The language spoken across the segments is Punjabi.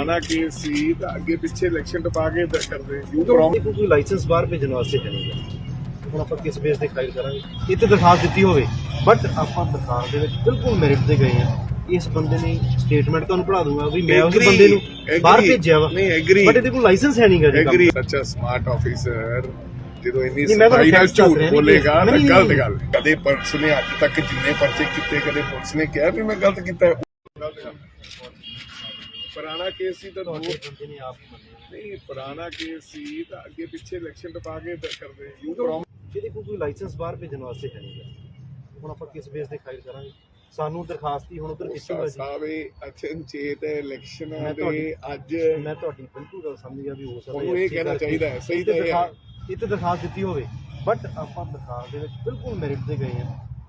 ਆਣਾ ਕੇਸ ਸੀ ਤਾਂ ਅੱਗੇ ਪਿੱਛੇ ਇਲੈਕਸ਼ਨ ਟਪਾ ਕੇ ਏਦਾਂ ਕਰਦੇ। ਯੂ ਪ੍ਰੋਬਲਮ ਕੋਈ ਲਾਇਸੈਂਸ ਬਾਹਰ ਭੇਜਣ ਵਾਸਤੇ ਹੈ। ਨਹੀਂ ਗਾ। ਹੁਣ ਆਪਾਂ ਕਿਸ ਬੇਸ ਤੇ ਫਾਈਲ ਕਰਾਂਗੇ? ਤੇ ਦਰਖਾਸਤ ਦਿੱਤੀ ਹੋਵੇ। ਬਟ ਆਪਾਂ ਦਰਖਾਸਤ ਦੇ ਵਿੱਚ ਬਿਲਕੁਲ ਮੈਰਿਟ ਤੇ ਗਏ ਆ ਇਸ ਬੰਦੇ ਨੇ ਸਟੇਟਮੈਂਟ ਤੁਹਾਨੂੰ ਪੜਾ ਦੂੰਗਾ ਵੀ ਮੈਂ ਉਸ Agree, ਬੰਦੇ ਨੂੰ ਬਾਹਰ agree, ਭੇਜਿਆ ਵਾ। ਨਹੀਂ, agree। ਬਟ ਇਹਦੇ ਕੋਲ ਲਾਇਸੈਂਸ ਹੈ ਨਹੀਂਗਾ ਜੀ ਕੰਮ। ਐਗਰੀ ਦਾ। ਸੱਚਾ ਸਮਾਰਟ ਆਫੀਸਰ ਜਦੋਂ ਇੰਨੀ ਨਹੀਂ, ਮੈਂ ਤੁਹਾਨੂੰ ਸਫ਼ਾਈ ਨਾਲ facts ਦੱਸ ਝੂਠ ਰਿਹਾ, ਬੋਲੇਗਾ ਤਾਂ ਨਹੀਂ, ਨਹੀਂ, ਗਲਤ ਨਹੀਂ। ਗੱਲ ਕਦੇ ਪੁਲਿਸ ਨੇ ਅੱਜ ਤੱਕ ਜਿੰਨੇ ਪਰਚੇ ਕੀਤੇ ਕਦੇ ਪੁਲਿਸ ਨੇ ਕਿਹਾ ਵੀ ਮੈਂ ਗਲਤ ਕੀਤਾ। ਹੈ ਗਲਤ ਗੱਲ ਪੁਰਾਣਾ ਕੇਸ ਸੀ ਤਾਂ ਦੋ ਬੰਦੇ ਨੇ ਆਪ ਹੀ ਮੰਨਿਆ ਨਹੀਂ ਪੁਰਾਣਾ ਕੇਸ ਸੀ ਤਾਂ ਅੱਗੇ ਪਿੱਛੇ ਇਲੈਕਸ਼ਨ ਟਪਾ ਕੇ ਕਰਦੇ ਯੂ ਜਿਹਦੇ ਕੋਲ ਕੋਈ ਲਾਇਸੈਂਸ ਬਾਹਰ ਭੇਜਣ ਵਾਸਤੇ ਹੈ ਨਹੀਂਗਾ ਹੁਣ ਆਪਾਂ ਕਿਸ ਬੇਸ ਤੇ ਫਾਈਲ ਕਰਾਂਗੇ? ਸਾਨੂੰ ਦਰਖਾਸਤ ਹੀ ਹੁਣ ਉਧਰ ਖਿੱਚੂਗਾ ਜੀ ਸਾਵੇ ਅਚਨਚੇਤ ਇਲੈਕਸ਼ਨਾਂ ਮੈਂ ਦੇ ਅੱਜ ਮੈਂ ਤੁਹਾਡੀ ਬਿਲਕੁਲ ਗੱਲ ਸਮਝ ਗਿਆ ਵੀ ਹੋ ਸਕਦਾ ਉਹਨੂੰ ਇਹ ਕਹਿਣਾ ਚਾਹੀਦਾ ਹੈ, ਸਹੀ ਤਾਂ ਇਹ ਹੈ। ਇਹ ਤੇ ਦਰਖਾਸਤ ਦਿੱਤੀ ਹੋਵੇ। ਬਟ ਆਪਾਂ ਦਰਖਾਸਤ ਦੇ ਵਿੱਚ ਬਿਲਕੁਲ ਮੈਰਿਟ ਤੇ ਗਏ ਆ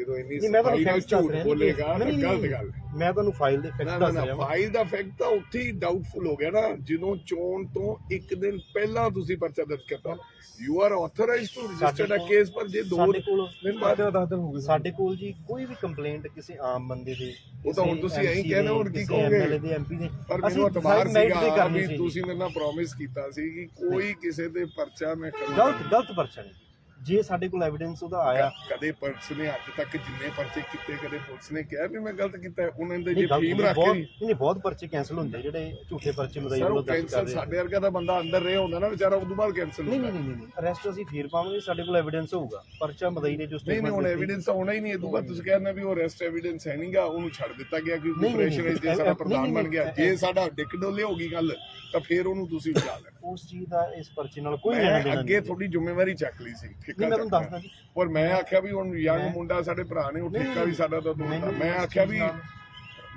ਜਦੋਂ ਇੰਨੀ ਨਹੀਂ ਮੈਂ ਤੁਹਾਨੂੰ ਸਫ਼ਾਈ ਨਾਲ ਫੈਕਟਸ ਦੱਸ ਝੂਠ ਰਿਹਾ ਬੋਲੇਗਾ ਤਾਂ ਨਹੀਂ, ਨਹੀਂ, ਗਲਤ ਨਹੀਂ, ਗੱਲ ਹੈ। ਮੈਂ ਤੁਹਾਨੂੰ ਫਾਈਲ ਦੇ ਨਾ ਫੈਕਟ ਨਾ ਦੱਸ ਨਾ ਰਿਹਾ ਵਾਂ। ਫਾਈਲ ਦਾ ਫੈਕਟ ਤਾਂ ਉੱਥੇ ਹੀ ਡਾਊਟਫੁਲ ਹੋ ਗਿਆ ਨਾ ਜਦੋਂ ਚੋਣ ਤੋਂ ਇੱਕ ਦਿਨ ਪਹਿਲਾਂ ਤੁਸੀਂ ਪਰਚਾ ਦਰਜ ਕਰਤਾ you are authorised to register ਅ ਸਾਡੇ ਕੇਸ ਪਰ ਜੇ ਦੋ ਸਾਡੇ ਕੋਲ ਦਿਨ ਬਾਅਦ 10 ਦਿਨ ਹੋ ਸਾਡੇ ਕੋਲ ਜੀ ਕੋਈ ਵੀ ਕੰਪਲੇਂਟ ਕਿਸੇ ਆਮ ਬੰਦੇ ਦੇ ਉਹ ਤਾਂ ਹੁਣ ਕਿਸੇ ਤੁਸੀਂ ਐਂ MC ਕਹਿਣਾ, ਦੇ, ਹੁਣ ਕੀ ਕਿਸੇ ਕਹੋਗੇ? MLA ਦੇ ਐਮਪੀ ਦੇ। ਪਰ ਅਸੀਂ ਮੈਨੂੰ ਅਤਬਾਰ decide merit ਤੇ ਸੀਗਾ ਕਰਨੀ ਵੀ ਸੀ। ਤੁਸੀਂ ਮੇਰੇ ਨਾਲ ਪ੍ਰੋਮਿਸ ਕੀਤਾ ਸੀ ਕਿ ਕੋਈ ਕਿਸੇ ਤੇ ਪਰਚਾ ਮੈਂ ਕਰੂੰਗਾ ਗਲਤ ਗਲਤ ਪਰਚਾ ਨਹੀਂ। ਜੇ ਸਾਡੇ ਕੋਲ ਐਵੀਡੈਂਸ ਉਹਦਾ ਆਇਆ। ਕਦੇ ਪੁਲਿਸ ਨੇ ਅੱਜ ਤੱਕ ਜਿੰਨੇ ਪਰਚੇ ਕੀਤੇ ਕਦੇ ਪੁਲਿਸ ਨੇ ਕਿਹਾ ਵੀ ਮੈਂ ਗਲਤ ਕੀਤਾ। ਉਹਨਾਂ ਦੇ ਨਹੀਂ ਜੇ ਫੀਮ ਨਹੀਂ, ਰੱਖ ਕੇ ਨਹੀਂ ਬਹੁਤ ਪਰਚੇ ਕੈਨਸਲ ਹੁੰਦੇ ਜਿਹੜੇ ਝੂਠੇ ਪਰਚੇ ਮਦਾਈ ਵੱਲੋਂ ਦਰਜ ਕਰਦੇ ਸਾਡੇ ਵਰਗਾ ਦਾ ਬੰਦਾ ਅੰਦਰ ਰਿਹਾ ਹੁੰਦਾ ਨਾ ਵਿਚਾਰਾ ਉਦੋਂ ਬਾਅਦ ਕੈਂਸਲ ਨਹੀਂ ਨਹੀਂ ਨਹੀਂ ਨਹੀਂ ਅਰੈਸਟ ਅਸੀਂ ਫੇਰ ਪਾਵਾਂਗੇ ਸਾਡੇ ਕੋਲ ਐਵੀਡੈਂਸ ਹੋਊਗਾ। ਪਰਚਾ ਮਦਈ ਨੇ ਜੋ ਨਹੀਂ ਨਹੀਂ ਹੁਣ ਐਵੀਡੈਂਸ ਹੋਣਾ ਹੀ ਨਹੀਂ ਇਹ ਤੋਂ ਬਾਅਦ ਤੁਸੀਂ ਕਹਿੰਦੇ ਵੀ ਉਹ ਅਰੈਸਟ ਐਵੀਡੈਂਸ ਹੈ ਨਹੀਂਗਾ ਉਹਨੂੰ ਛੱਡ ਦਿੱਤਾ ਗਿਆ ਕਿਉਂਕਿ ਨਹੀਂ, ਨਹੀਂ, ਨਹੀਂ, ਵਿੱਚ ਜੇ ਨਹੀਂ, ਸਾਡਾ ਨਹੀਂ, ਪ੍ਰਧਾਨ ਨਹੀਂ, ਬਣ ਗਿਆ। ਨਹੀਂ, ਜੇ ਸਾਡਾ ਡਿੱਕ ਡੋਲੇ ਹੋ ਗਈ ਗੱਲ ਤਾਂ ਫਿਰ ਉਹਨੂੰ ਤੁਸੀਂ ਬਚਾ ਲੈਣਾ। ਉਸ ਚੀਜ਼ ਦਾ ਇਸ ਪਰਚੇ ਨਾਲ ਕੋਈ ਲੈਣਾ ਦੇਣਾ ਅੱਗੇ ਨਹੀਂ ਤੁਹਾਡੀ ਜ਼ਿੰਮੇਵਾਰੀ ਚੱਕ ਲਈ ਸੀ। ਨਹੀਂ ਠੇਕਾ ਮੈਂ ਤੁਹਾਨੂੰ ਦੱਸਦਾ। ਜੀ। ਔਰ ਮੈਂ ਆਖਿਆ ਵੀ ਹੁਣ ਯੰਗ ਮੁੰਡਾ ਸਾਡੇ ਭਰਾ ਨੇ ਉਹ ਠੇਕਾ ਵੀ ਸਾਡਾ ਤਾਂ ਦੋਸਤ ਮੈਂ ਆਖਿਆ ਵੀ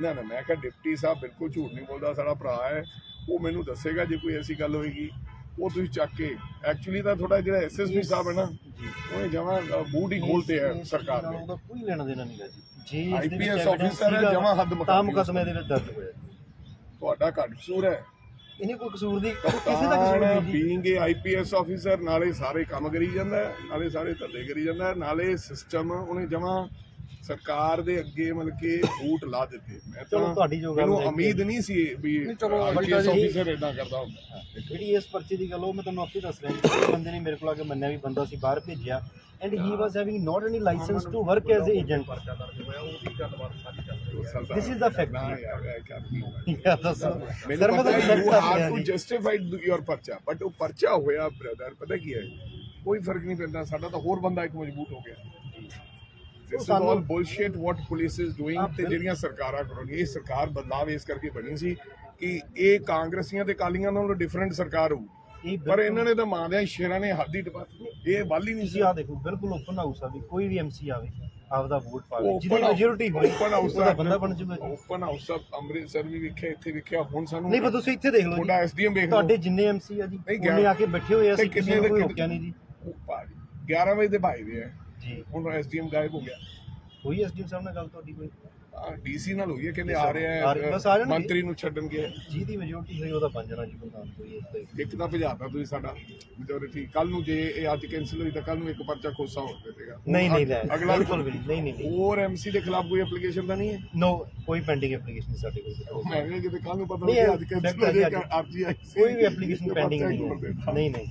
ਨਾ ਨਾ ਮੈਂ ਆਖਿਆ ਡਿਪਟੀ ਸਾਹਿਬ ਬਿਲਕੁਲ ਝੂਠ ਨਹੀਂ ਬੋਲਦਾ ਸਾਡਾ ਭਰਾ ਹੈ। ਉਹ ਮੈਨੂੰ ਦੱਸੇਗਾ ਜੇ ਕੋਈ ਐਸੀ ਗੱਲ ਹੋਏਗੀ। ਉਹ ਤੁਸੀਂ ਚੱਕ ਕੇ ਐਕਚੁਅਲੀ ਤਾਂ ਥੋੜਾ ਜਿਹੜਾ ਐਸਐਸਪੀ ਸਾਹਿਬ ਹੈ ਨਾ ਉਹਨੇ ਜਮਾ ਬੂਟ ਹੀ ਖੋਲਤੇ ਹੈ ਸਰਕਾਰ ਨੇ ਉਹਦਾ ਕੋਈ ਲੈਣਾ ਦੇਣਾ ਨਹੀਂਗਾ ਜੀ। ਜੇ evidence officer ਹੈ, ਜਮਾਂ ਹੱਦ ਮੁਕਾਬਲੇ ਮੁਕਦਮੇ ਦੇ ਵਿੱਚ ਦਰਜ ਹੋਇਆ। ਤੁਹਾਡਾ ਘੱਟ ਕਸੂਰ ਹੈ। ਇਹਨੇ ਕੋਈ ਕਸੂਰ ਦੀ ਕਿਸੇ ਦਾ ਕਸੂਰ ਨਹੀਂ ਜੀ। ਬੀਇੰਗ ਏ ਆਈਪੀਐਸ ਆਫੀਸਰ ਨਾਲੇ ਸਾਰੇ ਕੰਮ ਕਰੀ ਜਾਂਦਾ ਹੈ, ਨਾਲੇ ਸਾਰੇ ਧੱਲੇ ਕਰੀ ਜਾਂਦਾ ਹੈ, ਨਾਲੇ ਸਿਸਟਮ ਉਹਨੇ ਜਮਾ ਸਰਕਾਰ ਦੇ ਅੱਗੇ ਮਤਲਬ ਕਿ ਬੂਟ ਲਾ ਦਿੱਤੇ। ਮੈਂ ਚਲੋ ਤਾਂ ਤੁਹਾਡੀ ਜੋ ਗੱਲ ਮੈਨੂੰ। ਉਮੀਦ ਨਹੀਂ ਸੀ ਵੀ ਚਲੋ ਆਈਪੀਐਸ ਜੀ- ਆਫੀਸਰ ਇਦਾਂ ਕਰਦਾ ਹੁੰਦਾ। ਜਿਹੜੀ ਇਸ ਪਰਚੇ ਦੀ ਗੱਲ ਉਹ ਮੈਂ ਤੁਹਾਨੂੰ ਆਪੇ ਦੱਸ ਰਿਹਾ ਜੀ। ਬੰਦੇ ਨੇ ਮੇਰੇ ਕੋਲ ਆ ਕੇ ਮੰਨਿਆ ਵੀ ਬੰਦਾ ਸੀ ਬਾਹਰ ਭੇਜਿਆ। And he was having not any licence to work as a agent This is the fact. ਦੱਸੋ ਸਰ ਮੈਨੂੰ ਪਤਾ you have to justified your ਪਰਚਾ ਬਟ ਉਹ ਪਰਚਾ ਹੋਇਆ ਬ੍ਰਦਰ ਪਤਾ ਕੀ ਹੈ ਕੋਈ ਫ਼ਰਕ ਨਹੀਂ ਪੈਂਦਾ ਸਾਡਾ ਤਾਂ ਹੋਰ ਬੰਦਾ ਇੱਕ ਮਜ਼ਬੂਤ ਹੋ ਗਿਆ this is all bullshit what police is doing ਤੇ ਜਿਹੜੀਆਂ ਸਰਕਾਰਾਂ ਕਰਨਗੀਆਂ ਇਹ ਸਰਕਾਰ ਬਦਲਾਵ ਇਸ ਕਰਕੇ ਬਣੀ ਸੀ ਕਿ ਇਹ ਕਾਂਗਰਸੀਆਂ ਤੇ ਕਾਲੀਆਂ ਨਾਲੋਂ ਡਿਫਰੈਂਟ ਸਰਕਾਰ ਹੋਊ ਪਰ ਇਹਨਾਂ ਨੇ ਤਾਂ ਮਾਂ ਦੇ ਸ਼ੇਰਾਂ ਨੇ ਹੱਦ ਹੀ ਟਪਾ ਇਹ ਵੱਲ ਹੀ ਨਹੀਂ ਸੀ। ਤੁਸੀਂ ਆ ਦੇਖੋ ਬਿਲਕੁਲ ਓਪਨ ਹਾਊਸ ਆ ਵੀ ਕੋਈ ਵੀ ਐਮਸੀ ਆਵੇ ਆਪਦਾ ਵੋਟ ਪਾਵੇ ਜਿਹਦੀ open house- ਮੈਜੋਰਿਟੀ ਹੋਵੇ open house ਉਹਦਾ ਦਾ ਬੰਦਾ ਬਣ ਜੂਗਾ ਜੀ ਓਪਨ ਹਾਊਸ ਆਫ ਅੰਮ੍ਰਿਤਸਰ ਵੀ ਵੇਖਿਆ ਇੱਥੇ ਵੇਖਿਆ ਹੁਣ ਸਾਨੂੰ ਨਹੀਂ ਪਰ ਤੁਸੀਂ ਇੱਥੇ ਦੇਖ ਲਓ ਤੁਹਾਡਾ ਜੀ ਐਸਡੀਐਮ ਵੇਖ ਲਓ। ਤੁਹਾਡੇ ਜਿੰਨੇ ਐਮਸੀ ਆ ਜੀ ਨਹੀਂ, ਉਹਨੇ ਆ ਕੇ ਬੈਠੇ ਹੋਏ ਆ ਤੇ ਅਸੀਂ ਕਿਸੇ ਨੂੰ ਕੋਈ ਰੋਕਿਆ ਨਹੀਂ ਜੀ। ਉਹ ਭਾਜੀ 11 ਵਜੇ ਦੇ ਭਾਈ ਦੇ ਆ। ਜੀ। ਹੁਣ ਐਸਡੀਐਮ ਗਾਇਬ ਹੋ ਗਿਆ। ਹੋਈ ਐਸਡੀਐਮ ਸਾਹਿਬ ਨਾਲ ਗੱਲ ਤੁਹਾਡੀ ਕੋਈ ਡੀਸੀ ਨਾਲ ਹੋਈ ਹੈ ਕਹਿੰਦੇ ਆ. ਰਹੇ ਆ ਬਸ ਆ ਜਾਣਗੇ। ਮੰਤਰੀ ਨੂੰ ਛੱਡਣਗੇ ਜਿਹਦੀ ਮੈਜੋਰਿਟੀ ਹੋਈ ਉਹਦਾ ਬਣ ਜਾਣਾ ਜੀ ਪ੍ਰਧਾਨ ਕੋਈ ਇਸ ਤਰ੍ਹਾਂ ਇੱਕ ਤਾਂ ਭਜਾਤਾ ਤੁਸੀਂ ਸਾਡਾ ਮੈਜੋਰਿਟੀ ਕੱਲ ਨੂੰ ਜੇ ਇਹ ਅੱਜ ਕੈਨਸਲ ਹੋਈ ਤਾਂ ਕੱਲ ਨੂੰ ਇੱਕ ਪਰਚਾ ਖੋਸਾ ਹੋ ਜਾਵੇਗਾ ਨਹੀਂ ਨਹੀਂ ਲੈ ਅਗਲਾ ਬਿਲਕੁਲ ਵੀ ਨਹੀਂ ਨਹੀਂ ਨਹੀਂ ਹੋਰ ਐਮਸੀ ਦੇ ਖਿਲਾਫ ਕੋਈ ਐਪਲੀਕੇਸ਼ਨ ਤਾਂ ਨਹੀਂ ਹੈ ਨੋ ਕੋਈ ਪੈਂਡਿੰਗ ਐਪਲੀਕੇਸ਼ਨ ਸਾਡੇ ਕੋਲ ਮੈਂ ਕਿਹਾ ਕਿਤੇ ਕੱਲ ਨੂੰ ਪਤਾ ਨਹੀਂ, ਨਹੀਂ ਅੱਜ ਕੈਨਸਲ ਹੋ ਹੈ ਜੀ, ਜਾਏਗਾ ਅੱਜ। ਅਰਜੀ ਆਈ ਸੀ ਕੋਈ ਵੀ ਐਪਲੀਕੇਸ਼ਨ ਤੇ ਪੈਂਡਿੰਗ ਪਰਚਾ ਹੀ ਨਹੀਂ ਤੋੜ ਹੈ। ਦੇਣਾ। ਨਹੀਂ ਨਹੀਂ